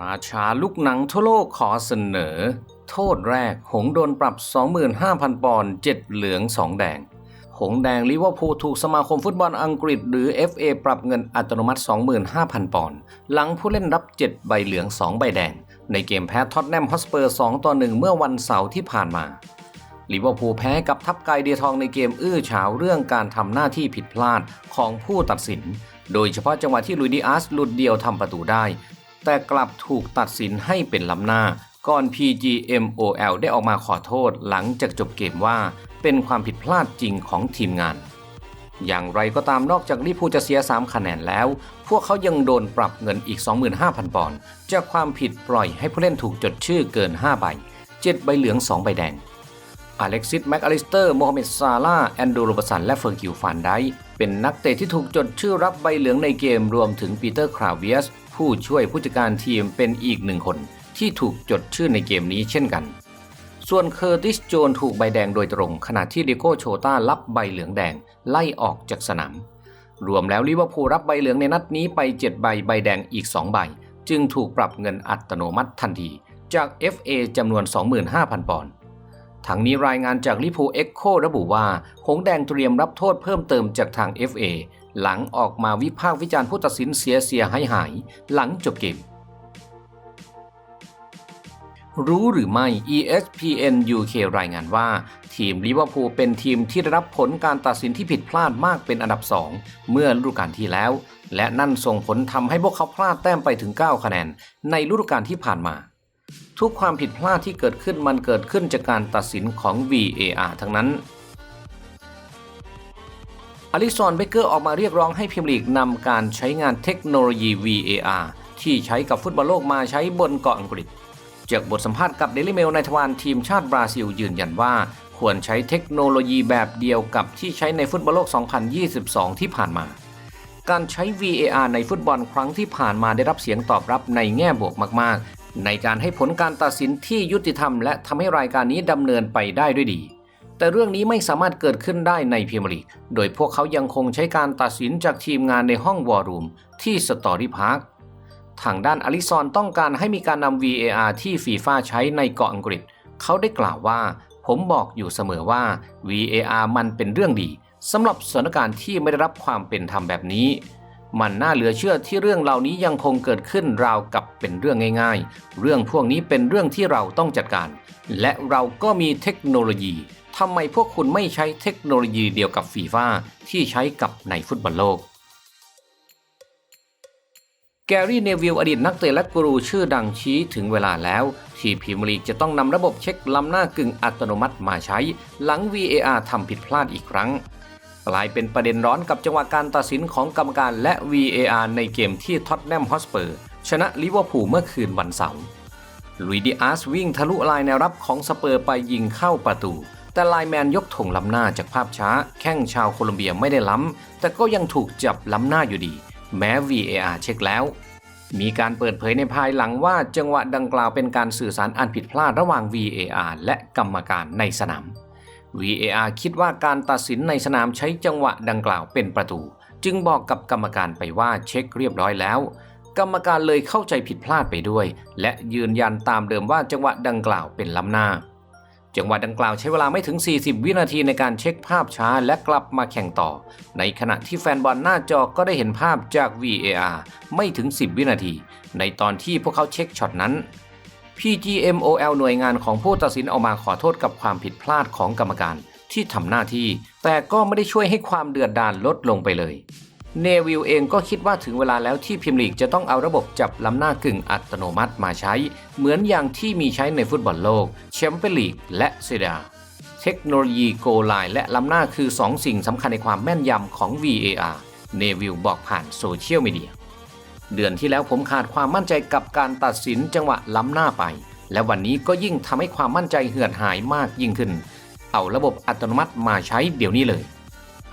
ราชาลูกหนังทั่วโลกขอเสนอ โทษแรก หงโดนปรับ 25,000 ปอนด์7เหลือง 2 แดง หงแดงลิเวอร์พูลถูกสมาคมฟุตบอลอังกฤษ หรือ FA ปรับเงินอัตโนมัติ 25,000 ปอนด์หลังผู้เล่นรับ 7 ใบเหลือง 2 ใบแดง ในเกมแพ้ท็อตแนมฮอสเปอร์ 2 ต่อ 1 เมื่อวันเสาร์ที่ผ่านมาลิเวอร์พูลแพ้กับทัพไกเดียทองในเกมอื้อฉาวเรื่องการทำหน้าที่ผิดพลาดของผู้ตัดสิน โดยเฉพาะจังหวะที่ลุยดิอาสหลุดเดียวทำประตูได้ แต่กลับถูกตัดสินให้เป็นล้ำหน้า ก่อน PGMOL ได้ออกมาขอโทษหลังจากจบเกมว่าเป็นความผิดพลาดจริงของทีมงาน อย่างไรก็ตามนอกจากลิพูจะเสีย 3 คะแนนแล้ว พวกเขายังโดนปรับเงินอีก 25,000 ปอนด์จากความผิดปล่อยให้ผู้เล่นถูกจดชื่อเกิน 5 ใบ 7 ใบเหลือง 2 ใบแดงอเล็กซิส แม็กอลิสเตอร์ โมฮัมเหม็ด ซาลาแอนดูโรบสัน และเฟิร์กิลฟานไดเป็นนักเตะที่ถูกจดชื่อรับใบเหลืองในเกมรวมถึงปีเตอร์ คราเวียส ผู้ช่วยผู้จัดการทีมเป็นอีกหนึ่งคนที่ถูกจดชื่อในเกมนี้เช่นกัน ส่วนเคอร์ติสโจนถูกใบแดงโดยตรง ขณะที่เดโกโชต้ารับใบเหลืองแดงไล่ออกจากสนาม รวมแล้วลิเวอร์พูลรับใบเหลืองในนัดนี้ไป 7 ใบใบแดงอีก 2 ใบ จึงถูกปรับเงินอัตโนมัติทันที จาก FA จำนวน 25,000 ปอนด์ทั้งนี้รายงานจากลิพูเอ็กโคระบุว่า หงแดงเตรียมรับโทษเพิ่มเติมจากทาง FA หลังออกมาวิพากษ์วิจารณ์ผู้ตัดสินเสียเสียหายหายหลังจบเกม รู้หรือไม่ ESPN UK รายงานว่า ทีมลิเวอร์พูลเป็นทีมที่ได้รับผลการตัดสินที่ผิดพลาดมากเป็นอันดับ 2 เมื่อฤดูกาลที่แล้ว และนั่นส่งผลทำให้พวกเขาพลาดแต้มไปถึง 9 คะแนน ในฤดูกาลที่ผ่านมาทุกความผิดพลาดที่เกิดขึ้นมันเกิดขึ้นจากการตัดสินของ VAR ทั้งนั้น อลิซอนเบเกอร์ออกมาเรียกร้องให้พรีเมียร์ลีกนำการใช้งานเทคโนโลยี VAR ที่ใช้กับฟุตบอลโลกมาใช้บนเกาะอังกฤษ จากบทสัมภาษณ์กับเดลิเมลในทวารทีมชาติบราซิลยืนยันว่า ควรใช้เทคโนโลยีแบบเดียวกับที่ใช้ในฟุตบอลโลก 2022 ที่ผ่านมา การใช้ VAR ในฟุตบอลครั้งที่ผ่านมาได้รับเสียงตอบรับในแง่บวกมาก ๆ ในการให้ผลการตัดสินที่ยุติธรรม และทำให้รายการนี้ดำเนินไปได้ด้วยดี แต่เรื่องนี้ไม่สามารถเกิดขึ้นได้ในพรีเมียร์ลีก โดยพวกเขายังคงใช้การตัดสินจากทีมงานในห้องวอร์รูมที่สตอรี่พาร์ค ทางด้านอลิซอนต้องการให้มีการนำ VAR ที่ฟีฟ่าใช้ในเกาะอังกฤษ เขาได้กล่าวว่า ผมบอกอยู่เสมอว่า VAR มันเป็นเรื่องดีสำหรับสถานการณ์ที่ไม่ได้รับความเป็นธรรมแบบนี้ มันน่าเหลือเชื่อที่เรื่องเหล่านี้ยังคงเกิดขึ้นราวกับเป็นเรื่องง่าย ๆ เรื่องพวกนี้เป็นเรื่องที่เราต้องจัดการ และเราก็มีเทคโนโลยี ทำไมพวกคุณไม่ใช้เทคโนโลยีเดียวกับฟีฟ่าที่ใช้กับในฟุตบอลโลก แกรี่เนวิลอดีตนักเตะและกูรูชื่อดังชี้ถึงเวลาแล้ว ที่พรีมลีกจะต้องนำระบบเช็คล้ำหน้ากึ่งอัตโนมัติมาใช้ หลัง VAR ทำผิดพลาดอีกครั้งกลายเป็นประเด็นร้อนกับจังหวะการตัดสินของกรรมการและ VAR ในเกมที่ท็อตแนมฮอสเปอร์ ชนะลิเวอร์พูลเมื่อคืนวันเสาร์ลุยดิอาสวิ่งทะลุลายแนวรับของสเปอร์ไปยิงเข้าประตู แต่ไลแมนยกถงล้ำหน้าจากภาพช้า แข้งชาวโคลอมเบียไม่ได้ล้ำ แต่ก็ยังถูกจับล้ำหน้าอยู่ดี แม้ VAR เช็คแล้ว มีการเปิดเผยในภายหลังว่าจังหวะดังกล่าวเป็นการสื่อสารอันผิดพลาดระหว่าง VAR และกรรมการในสนาม VAR คิดว่าการตัดสินในสนามใช้จังหวะดังกล่าวเป็นประตู จึงบอกกับกรรมการไปว่าเช็คเรียบร้อยแล้ว กรรมการเลยเข้าใจผิดพลาดไปด้วย และยืนยันตามเดิมว่าจังหวะดังกล่าวเป็นล้ำหน้า จังหวะดังกล่าวใช้เวลาไม่ถึง 40 วินาทีในการเช็คภาพช้าและกลับมาแข่งต่อ ในขณะที่แฟนบอลหน้าจอก็ได้เห็นภาพจาก VAR ไม่ถึง 10 วินาที ในตอนที่พวกเขาเช็คช็อตนั้น PGMOL หน่วยงานของผู้ตัดสินออกมาขอโทษกับความผิดพลาดของกรรมการที่ทำหน้าที่ แต่ก็ไม่ได้ช่วยให้ความเดือดดาลลดลงไปเลย เนวิลเองก็คิดว่าถึงเวลาแล้วที่พิมลีกจะต้องเอาระบบจับล้ำหน้ากึ่งอัตโนมัติมาใช้ เหมือนอย่างที่มีใช้ในฟุตบอลโลกแชมเปี้ยนลีกและเซเดาเทคโนโลยีโกไลน์และล้ำหน้าคือ 2 สิ่งสำคัญในความแม่นยำของ VAR เนวิลบอกผ่านโซเชียลมีเดียเดือนที่แล้วผมขาดความมั่นใจกับการตัดสินจังหวะล้ำหน้าไป และวันนี้ก็ยิ่งทำให้ความมั่นใจเหือดหายมากยิ่งขึ้น เอาระบบอัตโนมัติมาใช้เดี๋ยวนี้เลย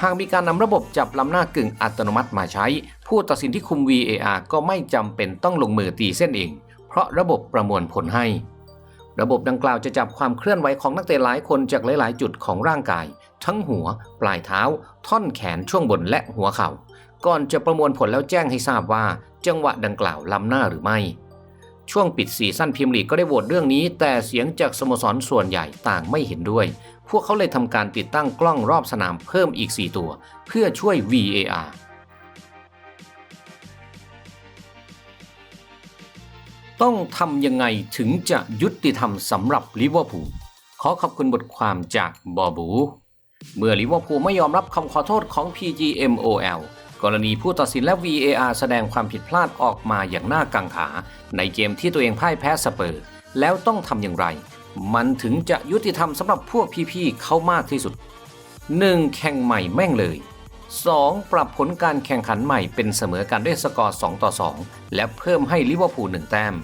หากมีการนำระบบจับล้ำหน้ากึ่งอัตโนมัติมาใช้ ผู้ตัดสินที่คุม VAR ก็ไม่จำเป็นต้องลงมือตีเส้นเอง เพราะระบบประมวลผลให้ ระบบดังกล่าวจะจับความเคลื่อนไหวของนักเตะหลายคนจากหลายๆ จุดของร่างกาย ทั้งหัว ปลายเท้า ท่อนแขนช่วงบนและหัวเข่า ก่อนจะประมวลผลแล้วแจ้งให้ทราบว่า จังหวะดังกล่าวล้ำหน้าหรือไม่ ช่วงปิดซีซั่นพรีเมียร์ลีก็ได้โหวตเรื่องนี้ แต่เสียงจากสโมสรส่วนใหญ่ต่างไม่เห็นด้วย พวกเขาเลยทำการติดตั้งกล้องรอบสนามเพิ่มอีก 4 ตัว เพื่อช่วย VAR ต้องทำยังไงถึงจะยุติธรรมสำหรับลิเวอร์พูลขอขอบคุณบทความจากบอบู เมื่อลิเวอร์พูลไม่ยอมรับคำขอโทษของ PGMOL กรณีผู้ตัดสินและ VAR แสดงความผิดพลาดออกมาอย่างน่ากังขา ในเกมที่ตัวเองพ่ายแพ้สเปอร์ แล้วต้องทำอย่างไร มันถึงจะยุติธรรมสำหรับพวกพี่ๆเขามากที่สุด 1. แข่งใหม่แม่งเลย 2. ปรับผลการแข่งขันใหม่เป็นเสมอกันด้วยสกอร์ 2 ต่อ 2 และเพิ่มให้ลิเวอร์พูล1แต้ม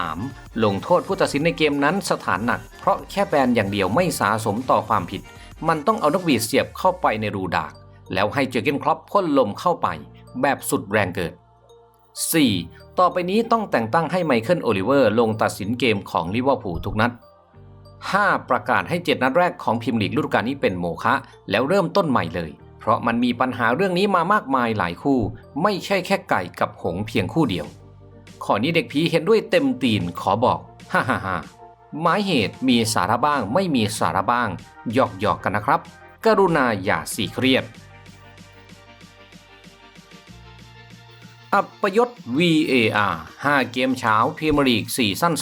3. ลงโทษผู้ตัดสินในเกมนั้นสถานหนัก เพราะแค่แบนอย่างเดียวไม่สาสมต่อความผิด มันต้องเอานกหวีดเสียบเข้าไปในรูดาก แล้วให้เจอเกนครอปพ่นลมเข้าไป แบบสุดแรงเกิด 4. ต่อไปนี้ต้องแต่งตั้งให้ไมเคิลโอลิเวอร์ลงตัดสินเกมของลิเวอร์พูลทุกนัด 5. ประกาศให้ 7 นัดแรกของพิมลีกฤดูกาลนี้เป็นโมฆะแล้วเริ่มต้นใหม่เลย เพราะมันมีปัญหาเรื่องนี้มามากมายหลายคู่ ไม่ใช่แค่ไก่กับหงเพียงคู่เดียว ข้อนี้เด็กผีเห็นด้วยเต็มตีนขอบอกฮ่าฮ่าฮ่าหมายเหตุมีสาระบ้างไม่มีสาระบ้างหยอกหยอกกันนะครับ กรุณาอย่าสีเครียด อัปยศ VAR 5 เกมเช้าพรีเมียร์ลีกซีซั่น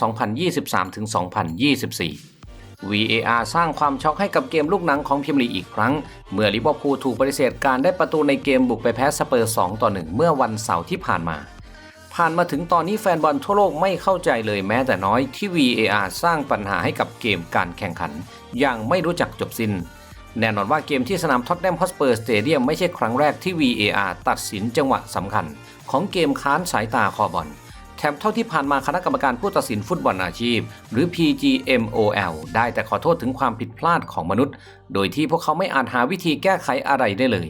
2023-2024 VAR สร้างความช็อกให้กับเกมลูกหนังของพรีเมียร์ลีกอีกครั้ง เมื่อลิเวอร์พูลถูกปฏิเสธการได้ประตูในเกมบุกไปแพ้สเปอร์ 2 ต่อ 1 เมื่อวันเสาร์ที่ผ่านมา ผ่านมาถึงตอนนี้แฟนบอลทั่วโลกไม่เข้าใจเลยแม้แต่น้อยที่ VAR สร้างปัญหาให้กับเกมการแข่งขัน อย่างไม่รู้จักจบสิ้นแน่นอนว่าเกมที่สนามท็อตแนมฮอสเปอร์สเตเดียมไม่ใช่ครั้งแรกที่ VAR ตัดสินจังหวะสำคัญ ของเกมค้านสายตาคอบอลแถมเท่าที่ผ่านมาคณะกรรมการผู้ตัดสินฟุตบอลอาชีพ หรือ PGMOL ได้แต่ขอโทษถึงความผิดพลาดของมนุษย์ โดยที่พวกเขาไม่อาจหาวิธีแก้ไขอะไรได้เลย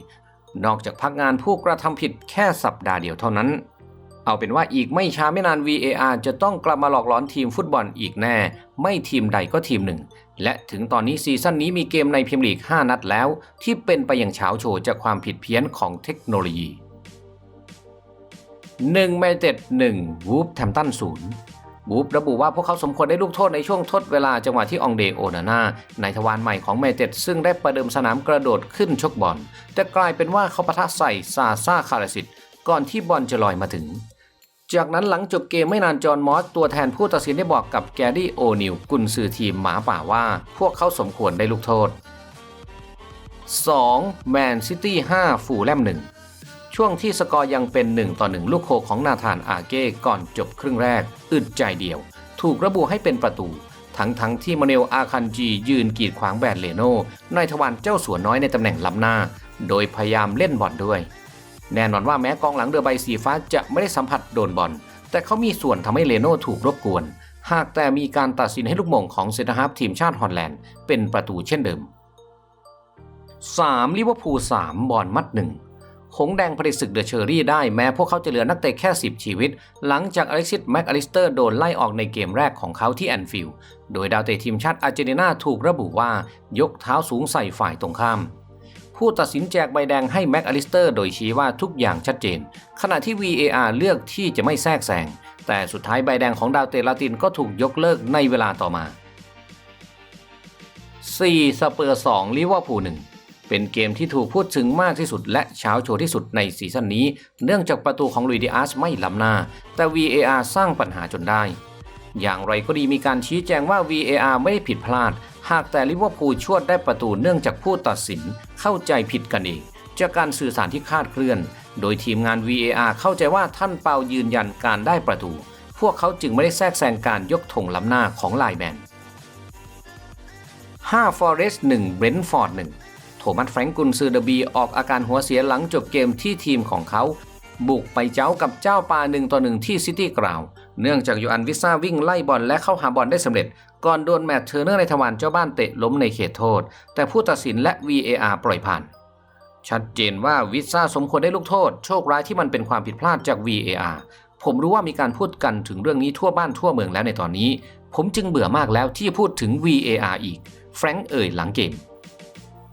นอกจากพักงานผู้กระทำผิดแค่สัปดาห์เดียวเท่านั้น เอาเป็นว่าอีกไม่ช้าไม่นาน VAR จะต้องกลับมาหลอกหลอนทีมฟุตบอลอีกแน่ ไม่ทีมใดก็ทีมหนึ่ง และถึงตอนนี้ซีซั่นนี้มีเกมในพรีเมียร์ลีก 5 นัดแล้ว ที่เป็นไปอย่างเฉาโชว์จากความผิดเพี้ยนของเทคโนโลยี 1แมนเต็ด1วูฟแทมตัน0วูฟระบุว่าพวกเขาสมควรได้ลูกโทษในช่วงทดเวลาจังหวะที่องเดโอนาน่าในทวารใหม่ของแมเต็ดซึ่งได้ประเดิมสนามกระโดดขึ้นชกบอลแต่กลายเป็นว่าเขาปะทะใส่ซาซาคาราสิตก่อนที่บอลจะลอยมาถึง จากนั้นหลังจบเกมไม่นานจอห์นมอสตัวแทนผู้ตัดสินได้บอกกับแกรี่โอนิลกุนซือทีมหมาป่าว่า พวกเขาสมควรได้ลูกโทษ 2. แมนซิตี้5ฟูลแลม1 ช่วงที่สกอร์ยังเป็น 1 ต่อ 1 ลูกโคของนาธานอาเก้ก่อนจบครึ่งแรก อึดใจเดียว ถูกระบุให้เป็นประตู ทั้งทั้งที่มาเนลอาคันจียืนกีดขวางแบดเลโนในทวารเจ้าสัวน้อยในตำแหน่งล้ำหน้า โดยพยายามเล่นบอลด้วย แน่นอนว่าแม้กองหลังเรือใบสีฟ้าจะไม่ได้สัมผัสโดนบอลแต่เขามีส่วนทำให้เลโน่ถูกรบกวน หากแต่มีการตัดสินให้ลูกมงของเซนฮาร์ฟทีมชาติฮอลแลนด์เป็นประตูเช่นเดิม 3. ลิเวอร์พูล3บอลมัด1 หงแดงผลิตศึกเดอะเชอรี่ได้แม้พวกเขาจะเหลือนักเตะแค่ 10 ชีวิต หลังจากอเล็กซิสแม็กอลิสเตอร์โดนไล่ออกในเกมแรกของเขาที่แอนฟิลด์โดยดาวเตะทีมชาติอาร์เจนตินาถูกระบุว่ายกเท้าสูงใส่ฝ่ายตรงข้ามผู้ตัดสินแจกใบแดงให้แม็กอลิสเตอร์โดยชี้ว่าทุกอย่างชัดเจน ขณะที่ VAR เลือกที่จะไม่แทรกแซง แต่สุดท้ายใบแดงของดาวเตะลาตินก็ถูกยกเลิกในเวลาต่อมา 4. สเปอร์2ลิเวอร์พูล1 เป็นเกมที่ถูกพูดถึงมากที่สุดและเช้าโชว์ที่สุดในซีซั่นนี้ เนื่องจากประตูของลุยดิอาสไม่ล้ำหน้า แต่ VAR สร้างปัญหาจนได้ อย่างไรก็ดีมีการชี้แจงว่า VAR ไม่ได้ผิดพลาด หากแต่ลิเวอร์พูลชวดได้ประตูเนื่องจากผู้ตัดสินเข้าใจผิดกันเองจากการสื่อสารที่คาดเคลื่อน โดยทีมงาน VAR เข้าใจว่าท่านเปายืนยันการได้ประตู พวกเขาจึงไม่ได้แทรกแซงการยกธงล้ำหน้าของไลแมน5 Forest 1 Brentford 1 โทมัสแฟรงกุนซือเดบีออกอาการหัวเสียหลังจบเกมที่ทีมของเขา บุกไปเจ้ากับเจ้าปา1ต่อ1ที่ซิตี้กราวเนื่องจากยูอันวิซ่าวิ่งไล่บอลและเข้าหาบอลได้สำเร็จ ก่อนโดนแมตต์เทอร์เนอร์ในทวารเจ้าบ้านเตะล้มในเขตโทษ แต่ผู้ตัดสินและ VAR ปล่อยผ่าน ชัดเจนว่าวิซ่าสมควรได้ลูกโทษ โชคร้ายที่มันเป็นความผิดพลาดจาก VAR ผมรู้ว่ามีการพูดกันถึงเรื่องนี้ทั่วบ้านทั่วเมืองแล้วในตอนนี้ ผมจึงเบื่อมากแล้วที่พูดถึง VAR อีกแฟรงค์เอ่ยหลังเกม